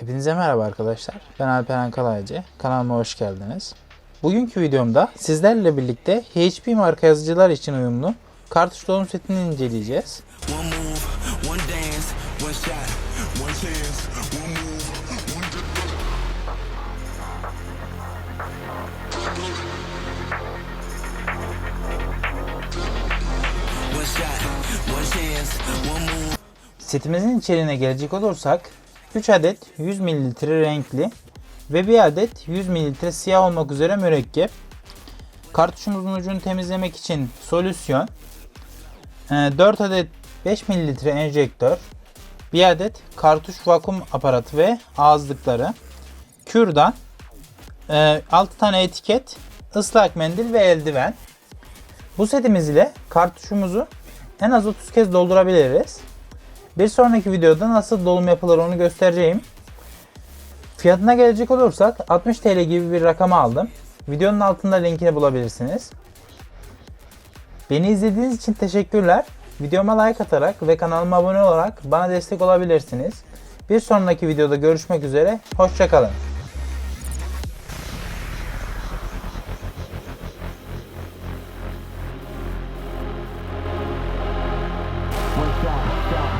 Hepinize merhaba arkadaşlar. Ben Alperen Kalaycı. Kanalıma hoş geldiniz. Bugünkü videomda sizlerle birlikte HP marka yazıcılar için uyumlu kartuş dolum setini inceleyeceğiz. Setimizin içeriğine gelecek olursak 3 adet 100 ml renkli ve 1 adet 100 ml siyah olmak üzere mürekkep, kartuşumuzun ucunu temizlemek için solüsyon, 4 adet 5 ml enjektör, 1 adet kartuş vakum aparatı ve ağızlıkları, kürdan, 6 tane etiket, ıslak mendil ve eldiven. Bu setimiz ile kartuşumuzu en az 30 kez doldurabiliriz. Bir sonraki videoda nasıl dolum yapılır onu göstereceğim. Fiyatına gelecek olursak 60 TL gibi bir rakama aldım. Videonun altında linkini bulabilirsiniz. Beni izlediğiniz için teşekkürler. Videoma like atarak ve kanalıma abone olarak bana destek olabilirsiniz. Bir sonraki videoda görüşmek üzere. Hoşçakalın. Stop, stop.